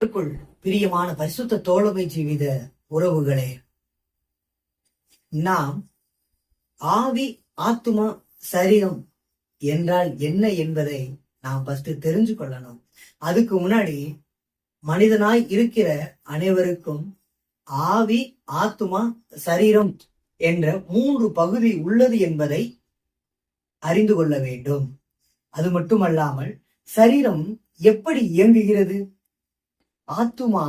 கர்த்தருக்குள் பிரியமான பரிசுத்த தோழமை ஜீவித உறவுகளே நாம் ஆவி ஆத்துமா சரீரம் என்றால் என்ன என்பதை நாம் ஃபர்ஸ்ட் தெரிஞ்சு கொள்ளணும். அதுக்கு முன்னாடி மனிதனாய் இருக்கிற அனைவருக்கும் ஆவி ஆத்துமா சரீரம் என்ற மூன்று பகுதி உள்ளது என்பதை அறிந்து கொள்ள வேண்டும். அது மட்டுமல்லாமல் சரீரம் எப்படி இயங்குகிறது? ஆத்துமா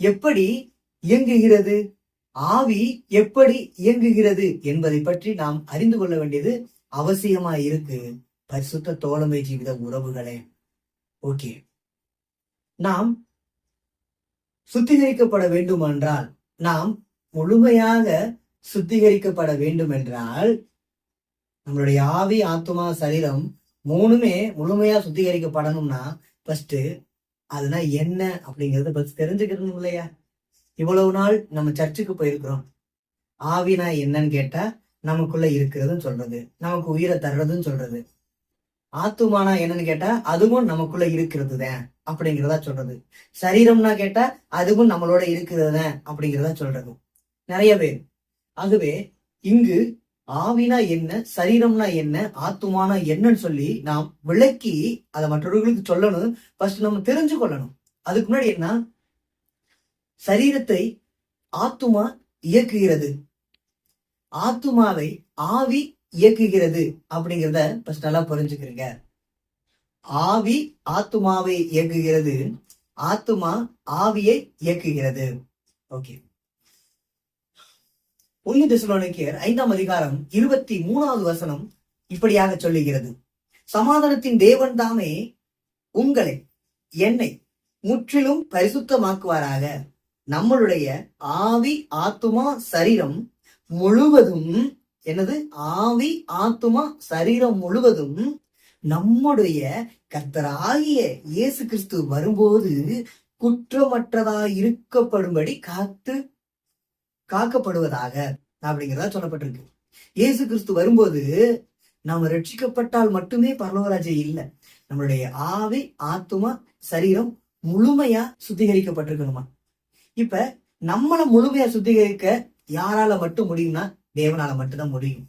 எப்படி இயங்குகிறது? ஆவி எப்படி இயங்குகிறது என்பதை பற்றி நாம் அறிந்து கொள்ள வேண்டியது அவசியமா இருக்கு. பரிசுத்த தோழமை ஜீவித உறவுகளே. ஓகே. நாம் சுத்திகரிக்கப்பட வேண்டும் என்றால் நாம் முழுமையாக சுத்திகரிக்கப்பட வேண்டும் என்றால் நம்மளுடைய ஆவி ஆத்துமா சரீரம் மூணுமே முழுமையா சுத்திகரிக்கப்படணும்னா ஃபர்ஸ்ட் அதுனா என்ன அப்படிங்கறத பத்தி தெரிஞ்சுக்கணும் இல்லையா? இவ்வளவு நாள் நம்ம சர்ச்சுக்கு போயிருக்கிறோம். ஆவினா என்னன்னு கேட்டா நமக்குள்ள இருக்கிறதுன்னு சொல்றது நமக்கு உயிரை தர்றதுன்னு சொல்றது. ஆத்துமானா என்னன்னு கேட்டா அதுவும் நமக்குள்ள இருக்கிறது தான் அப்படிங்கிறதா சொல்றது. சரீரம்னா கேட்டா அதுவும் நம்மளோட இருக்கிறது தான் அப்படிங்கிறதா சொல்றது. நிறைய பேர். ஆகவே இங்கு ஆவினா என்ன சரீரம்னா என்ன ஆத்துமானா என்னன்னு சொல்லி நாம் விளக்கி அதை மற்றவர்களுக்கு சொல்லணும். ஃபர்ஸ்ட் நம்ம தெரிஞ்சு கொள்ளணும். அதுக்கு முன்னாடி என்ன? சரீரத்தை ஆத்துமா இயக்குகிறது. ஆத்துமாவை ஆவி இயக்குகிறது அப்படிங்கிறத ஃபர்ஸ்ட் நல்லா புரிஞ்சுக்கிறீங்க. ஆவி ஆத்துமாவை இயக்குகிறது. ஆத்துமா ஆவியை இயக்குகிறது. ஓகே ஒன்னு திசுலோனிக்கியர் ஐந்தாம் அதிகாரம் இருபத்தி மூணாவது வசனம் இப்படியாக சொல்லுகிறது. சமாதானத்தின் தேவன் தாமே உங்களை என்னை முற்றிலும் பரிசுத்தமாக்குவாராக. நம்மளுடைய ஆவி ஆத்துமா சரீரம் முழுவதும் என்னது? ஆவி ஆத்துமா சரீரம் முழுவதும் நம்முடைய கர்த்தராகிய இயேசு கிறிஸ்து வரும்போது குற்றமற்றதாய் இருக்கப்படும்படி காத்து காக்கப்படுவதாக அப்படிங்கிறதா சொல்லப்பட்டிருக்கு. இயேசு கிறிஸ்து வரும்போது நாம ரட்சிக்கப்பட்டால் மட்டுமே பரலோகராஜ்யம் இல்லை. நம்மளுடைய ஆவி ஆத்துமா சரீரம் முழுமையா சுத்திகரிக்கப்பட்டிருக்கணுமா? இப்ப நம்மளை முழுமையா சுத்திகரிக்க யாரால மட்டும் முடியும்னா தேவனால மட்டும்தான் முடியும்.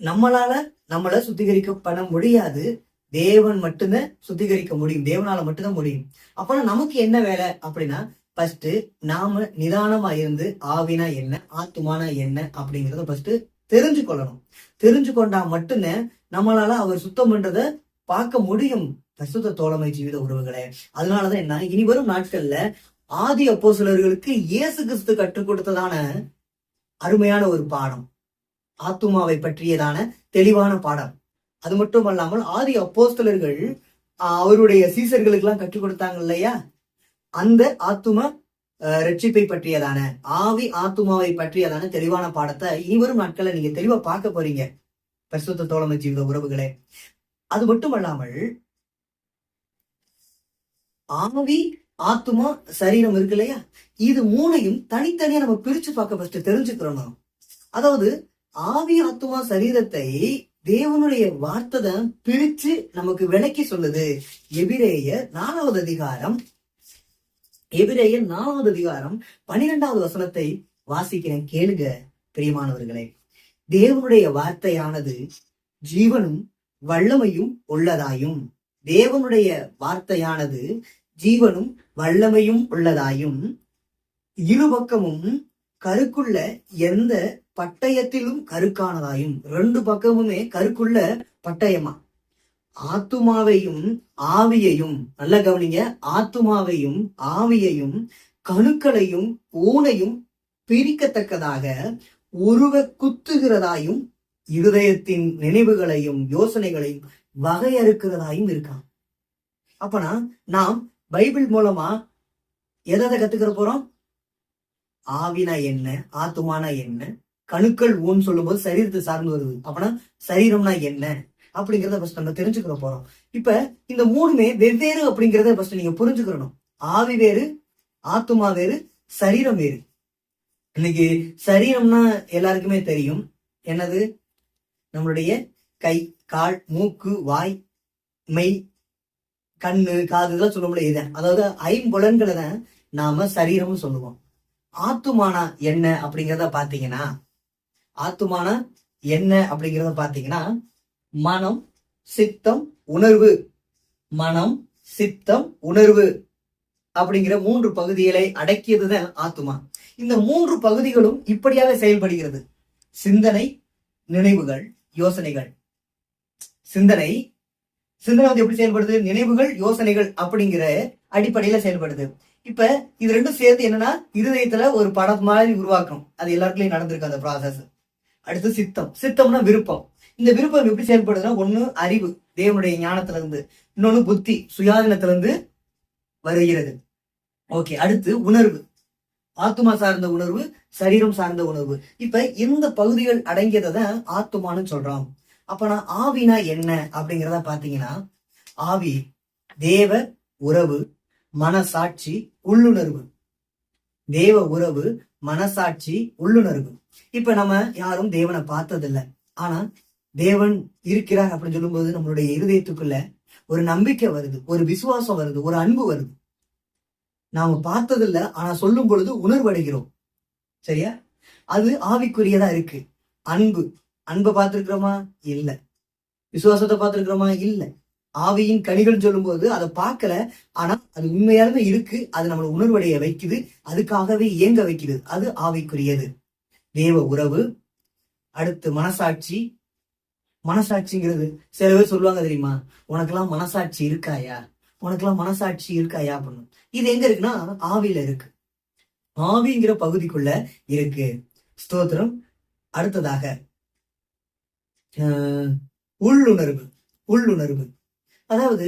நம்மளால நம்மள சுத்திகரிக்கப்பட முடியாது. தேவன் மட்டும்தான் சுத்திகரிக்க முடியும். தேவனால மட்டும்தான் முடியும். அப்பனா நமக்கு என்ன வேலை அப்படின்னா ஃபர்ஸ்ட் நாம நிதானமா இருந்து ஆவினா என்ன ஆத்துமானா என்ன அப்படிங்கறத ஃபர்ஸ்ட் தெரிஞ்சு கொள்ளணும் தெரிஞ்சு கொண்டா மட்டுமே நம்மளால அவர் சுத்தம் பண்றத பார்க்க முடியும் பிரசுத்த தோழமை ஜீவித உறவுகளே. அதனாலதான் என்ன இனி வரும் நாட்கள்ல ஆதி அப்போ சிலர்களுக்கு இயேசு கிறிஸ்து கற்றுக் கொடுத்ததான அருமையான ஒரு பாடம். ஆத்துமாவை பற்றியதான தெளிவான பாடம். அது மட்டும் அல்லாமல் ஆதி அப்போஸ்தலர்கள் அவருடைய சீசர்களுக்கு எல்லாம் கற்றுக் கொடுத்தாங்க இல்லையா? அந்த ஆத்தும ரட்சிப்பை பற்றியதான ஆவி ஆத்துமாவை பற்றியதான தெளிவான பாடத்தை இனிவரும் நாட்களை நீங்க தெளிவா பார்க்க போறீங்க. பிரசுத்த தோழமை ஜீவித உறவுகளே. அது மட்டுமல்லாமல் ஆவி ஆத்துமா சரீரம் இருக்கு இல்லையா? இது மூணையும் தனித்தனியா நம்ம பிரிச்சு பார்க்க ஃபர்ஸ்ட் தெரிஞ்சுக்கிறோம்? அதாவது ஆவி ஆத்துமா சரீரத்தை தேவனுடைய வார்த்தை தான் பிரிச்சு நமக்கு விளக்கி சொல்லுது. எபிரேய நாலாவது அதிகாரம் எபிரேயர் நாலாவது அதிகாரம் பனிரெண்டாவது வசனத்தை வாசிக்கிறேன். கேளுங்க பிரியமானவர்களே. தேவனுடைய வார்த்தையானது ஜீவனும் வல்லமையும் உள்ளதாயும் தேவனுடைய வார்த்தையானது ஜீவனும் வல்லமையும் உள்ளதாயும் இருபக்கமும் கருக்குள்ள எந்த பட்டயத்திலும் கருக்கானதாயும் ரெண்டு பக்கமுமே கருக்குள்ள பட்டயமா? ஆத்துமாவையும் ஆவியையும் நல்லா கவனிங்க ஆத்துமாவையும் ஆவியையும் கணுக்களையும் ஊனையும் பிரிக்கத்தக்கதாக உருவ குத்துகிறதாயும் இருதயத்தின் நினைவுகளையும் யோசனைகளையும் வகையறுக்கிறதாயும் இருக்கான். அப்பனா நாம் பைபிள் மூலமா எதை கத்துக்கிற போறோம்? ஆவினா என்ன ஆத்துமானா என்ன கணுக்கள் ஊன் சொல்லும்போது சரீரத்தை சார்ந்து வருது. அப்பனா சரீரம்னா என்ன? அப்படிங்கிறத ஃபர்ஸ்ட் நம்ம தெரிஞ்சுக்கிற போறோம் இப்ப இந்த மூணுமே வெவ்வேறு அப்படிங்கிறத ஃபர்ஸ்ட் நீங்க புரிஞ்சுக்கிறணும் ஆவி வேறு ஆத்துமா வேறு சரீரம் வேறு. இன்னைக்கு சரீரம்னா எல்லாருக்குமே தெரியும். என்னது? நம்மளுடைய கை கால் மூக்கு வாய் மெய் கண்ணு காது இதெல்லாம் சொல்ல முடியாது இதை. அதாவது ஐம்புலன்களை தான் நாம சரீரம்னு சொல்லுவோம். ஆத்துமானா என்ன அப்படிங்கிறத பாத்தீங்கன்னா ஆத்துமானா என்ன அப்படிங்கிறத பாத்தீங்கன்னா மனம் சித்தம் உணர்வு. மனம் சித்தம் உணர்வு அப்படிங்கிற மூன்று பகுதிகளை அடக்கியதுதான் ஆத்துமா. இந்த மூன்று பகுதிகளும் இப்படியாக செயல்படுகிறது. சிந்தனை நினைவுகள் யோசனைகள். சிந்தனை சிந்தனை வந்து எப்படி செயல்படுது? நினைவுகள் யோசனைகள் அப்படிங்கிற அடிப்படையில செயல்படுது. இப்ப இது ரெண்டும் சேர்த்து என்னன்னா இருதயத்துல ஒரு படம் மாதிரி உருவாக்கும் அது எல்லாருக்குள்ளயும் நடந்திருக்கு அந்த ப்ராசஸ் அடுத்து சித்தம். சித்தம்னா விருப்பம். இந்த விருப்பம் எப்படி செயல்படுதுன்னா ஒண்ணு அறிவு தேவனுடைய ஞானத்துல இருந்து இன்னொன்னு புத்தி சுயாதீனத்துல இருந்து வருகிறது. ஓகே அடுத்து உணர்வு. ஆத்துமா சார்ந்த உணர்வு சரீரம் சார்ந்த உணர்வு. இப்ப இந்த பகுதிகள் அடங்கியதை தான் ஆத்துமான்னு சொல்றோம். அப்ப நான் ஆவினா என்ன அப்படிங்கிறத பாத்தீங்கன்னா ஆவி தேவ உறவு மனசாட்சி உள்ளுணர்வு. தேவ உறவு மனசாட்சி உள்ளுணர்வு. இப்ப நம்ம யாரும் தேவனை பார்த்ததில்ல. ஆனா தேவன் இருக்கிறார் அப்படின்னு சொல்லும்போது நம்மளுடைய இருதயத்துக்குள்ள ஒரு நம்பிக்கை வருது ஒரு விசுவாசம் வருது ஒரு அன்பு வருது. நாம பார்த்ததில்ல ஆனா சொல்லும் பொழுது உணர்வடைகிறோம். சரியா? அது ஆவிக்குரியதா இருக்கு. அன்பு. அன்பை பார்த்திருக்கிறோமா? இல்ல. விசுவாசத்தை பார்த்திருக்கிறோமா? இல்ல. ஆவியின் கனிகள் சொல்லும்போது அதை பார்க்கல ஆனா அது உண்மையாலுமே இருக்கு. அது நம்மளை உணர்வடைய வைக்குது அதுக்காகவே இயங்க வைக்கிறது அது ஆவிக்குரியது. தேவ உறவு. அடுத்து மனசாட்சி. மனசாட்சிங்கிறது சில பேர் சொல்லுவாங்க தெரியுமா? உனக்கெல்லாம் மனசாட்சி இருக்காயா? உனக்கெல்லாம் மனசாட்சி இருக்காயா? அப்படின்னு. இது எங்க இருக்குன்னா ஆவியில இருக்கு. ஆவிங்கிற பகுதிக்குள்ள இருக்கு. ஸ்தோத்திரம். அடுத்ததாக ஆஹ், உள்ளுணர்வு. உள்ளுணர்வு. அதாவது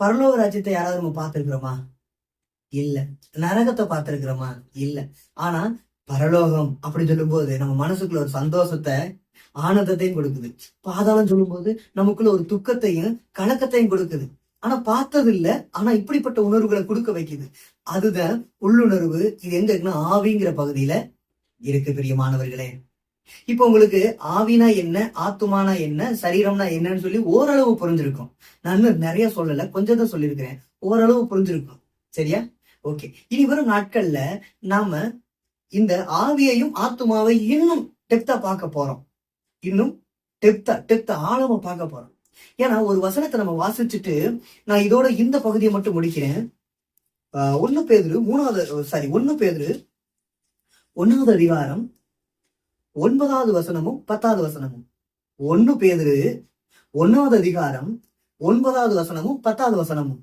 பரலோக ராஜ்யத்தை யாராவது நம்ம பார்த்துருக்குறோமா? இல்ல. நரகத்தை பார்த்திருக்கிறோமா? இல்ல. ஆனா பரலோகம் அப்படின்னு சொல்லும்போது நம்ம மனசுக்குள்ள ஒரு சந்தோஷத்தை ஆனந்தத்தையும் கொடுக்குது. பாதாளம் சொல்லும்போது நமக்குள்ள ஒரு துக்கத்தையும் கலக்கத்தையும் கொடுக்குது. ஆனா பார்த்தது இல்ல ஆனா இப்படிப்பட்ட உணர்வுகளை கொடுக்க வைக்குது. அதுதான் உள்ளுணர்வு. இது எங்க இருக்குன்னா ஆவிங்கிற பகுதியில இருக்கு பிரியமானவர்களே. இப்போ உங்களுக்கு ஆவினா என்ன ஆத்துமானா என்ன சரீரம்னா என்னன்னு சொல்லி ஓரளவு புரிஞ்சிருக்கும். நான் இன்னும் நிறைய சொல்லல கொஞ்சம் தான் சொல்லியிருக்கிறேன். ஓரளவு புரிஞ்சிருக்கும். சரியா? ஓகே. இனி வரும் நாட்கள்ல நாம இந்த ஆவியையும் ஆத்துமாவை இன்னும் டெப்தா பார்க்க போறோம். இன்னும் டெப்தா டெப்தா ஆழமா பார்க்க போறோம். ஏன்னா ஒரு வசனத்தை நம்ம வாசிச்சுட்டு நான் இதோட இந்த பகுதியை மட்டும் முடிக்கிறேன். ஒன்னு ஒண்ணு மூணாவது சாரி ஒன்னு பேதுரு ஒன்னாவது அதிகாரம் ஒன்பதாவது வசனமும் பத்தாவது வசனமும். ஒன்னு பேதுரு ஒன்னாவது அதிகாரம் ஒன்பதாவது வசனமும் பத்தாவது வசனமும்.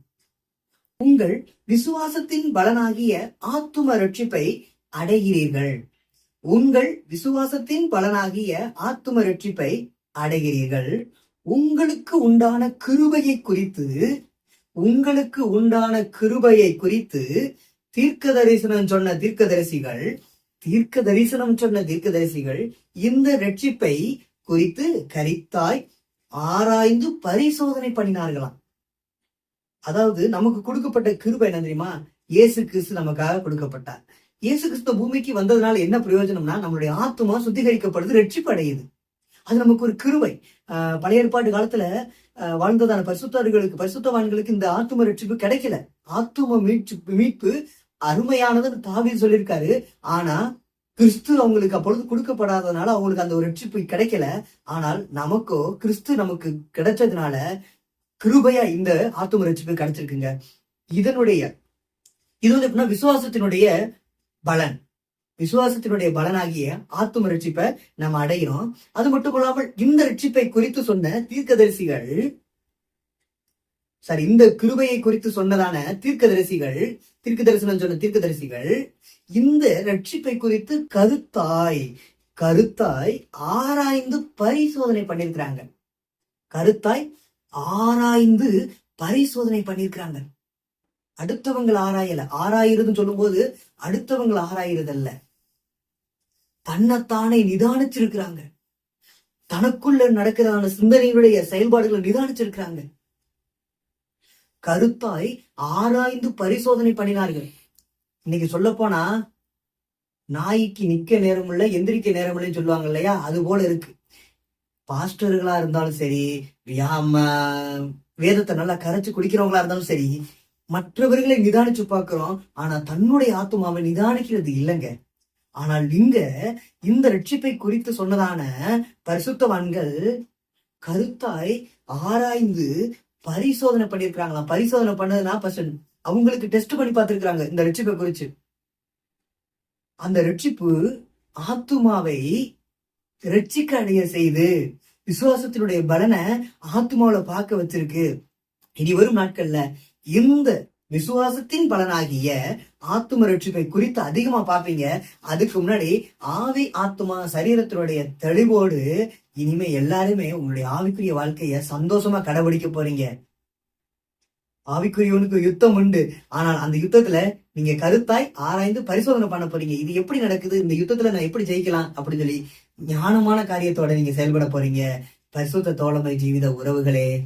உங்கள் விசுவாசத்தின் பலனாகிய ஆத்தும ரட்சிப்பை அடைகிறீர்கள். உங்கள் விசுவாசத்தின் பலனாகிய ஆத்தும ரட்சிப்பை அடைகிறீர்கள். உங்களுக்கு உண்டான கிருபையை குறித்து உங்களுக்கு உண்டான கிருபையை குறித்து தீர்க்க தரிசனம் சொன்ன தீர்க்கதரிசிகள் தீர்க்க தரிசனம் சொன்ன தீர்க்கதரிசிகள் இந்த ரட்சிப்பை குறித்து கரித்தாய் ஆராய்ந்து பரிசோதனை பண்ணினார்களாம். அதாவது நமக்கு கொடுக்கப்பட்ட கிருபை என்ன தெரியுமா? இயேசு கிறிஸ்து நமக்காக கொடுக்கப்பட்டார். இயேசு கிறிஸ்து பூமிக்கு வந்ததுனால என்ன பிரயோஜனம்னா நம்மளுடைய ஆத்துமா சுத்திகரிக்கப்படுது ரட்சிப்பு அடையுது அது நமக்கு ஒரு கிருவை பழைய ஏற்பாட்டு காலத்துல வாழ்ந்ததான பரிசுத்தர்களுக்கு பரிசுத்தவான்களுக்கு இந்த ஆத்தும ரட்சிப்பு கிடைக்கல. ஆத்தும மீட்சி மீட்பு அருமையானதுன்னு தாவி சொல்லியிருக்காரு. ஆனா கிறிஸ்து அவங்களுக்கு அப்பொழுது கொடுக்கப்படாததுனால அவங்களுக்கு அந்த ஒரு ரட்சிப்பு கிடைக்கல. ஆனால் நமக்கோ கிறிஸ்து நமக்கு கிடைச்சதுனால கிருபையா இந்த ஆத்தும ரட்சிப்பு கிடைச்சிருக்குங்க. இதனுடைய இது வந்து எப்படின்னா விசுவாசத்தினுடைய பலன். விசுவாசத்தினுடைய பலனாகிய ஆத்தும ரட்சிப்பை நம்ம அடைகிறோம். அது மட்டும் இல்லாமல் இந்த ரட்சிப்பை குறித்து சொன்ன தீர்க்கதரிசிகள் சாரி இந்த கிருபையை குறித்து சொன்னதான தீர்க்கதரிசிகள் தீர்க்க தரிசனம் சொன்ன தீர்க்கதரிசிகள் இந்த ரட்சிப்பை குறித்து கருத்தாய் கருத்தாய் ஆராய்ந்து பரிசோதனை பண்ணியிருக்கிறாங்க. கருத்தாய் ஆராய்ந்து பரிசோதனை பண்ணியிருக்கிறாங்க. அடுத்தவங்களை ஆராயல. சொல்லும் சொல்லும்போது அடுத்தவங்களை ஆராயிருதல்ல தன்னைத்தானே நிதானிச்சிருக்கிறாங்க. தனக்குள்ள நடக்கிறதான சிந்தனைகளுடைய செயல்பாடுகளை நிதானிச்சிருக்கிறாங்க. கருத்தாய் ஆராய்ந்து பரிசோதனை பண்ணினார்கள். இன்னைக்கு சொல்ல போனா நாய்க்கு நிக்க நேரம் இல்ல எந்திரிக்க நேரம் இல்லைன்னு சொல்லுவாங்க இல்லையா? அது போல இருக்கு. பாஸ்டர்களா இருந்தாலும் சரி வியாம வேதத்தை நல்லா கரைச்சு குடிக்கிறவங்களா இருந்தாலும் சரி மற்றவர்களை நிதானிச்சு பார்க்கிறோம். ஆனா தன்னுடைய ஆத்மாவை நிதானிக்கிறது இல்லைங்க. ஆனால் இங்க இந்த ரட்சிப்பை குறித்து சொன்னதான பரிசுத்தவான்கள் கருத்தாய் ஆராய்ந்து பரிசோதனை பண்ணிருக்காங்களாம் பரிசோதனை பண்ணதுன்னா பசன் அவங்களுக்கு டெஸ்ட் பண்ணி பார்த்திருக்காங்க இந்த ரட்சிப்பை குறிச்சு. அந்த ரட்சிப்பு ஆத்துமாவை ரட்சிக்க அடைய செய்து விசுவாசத்தினுடைய பலனை ஆத்மாவில பார்க்க வச்சிருக்கு. இனி வரும் நாட்கள்ல இந்த விசுவாசத்தின் பலனாகிய ஆத்தும ரட்சிப்பை குறித்து அதிகமா பார்ப்பீங்க. அதுக்கு முன்னாடி ஆவி ஆத்துமா சரீரத்தினுடைய தெளிவோடு இனிமே எல்லாருமே உங்களுடைய ஆவிக்குரிய வாழ்க்கைய சந்தோஷமா கடைபிடிக்க போறீங்க. ஆவிக்குரியவனுக்கு யுத்தம் உண்டு. ஆனால் அந்த யுத்தத்துல நீங்க கருத்தாய் ஆராய்ந்து பரிசோதனை பண்ண போறீங்க. இது எப்படி நடக்குது? இந்த யுத்தத்துல நான் எப்படி ஜெயிக்கலாம்? அப்படின்னு சொல்லி ஞானமான காரியத்தோட நீங்க செயல்பட போறீங்க. பரிசுத்த தோழமை ஜீவித உறவுகளே.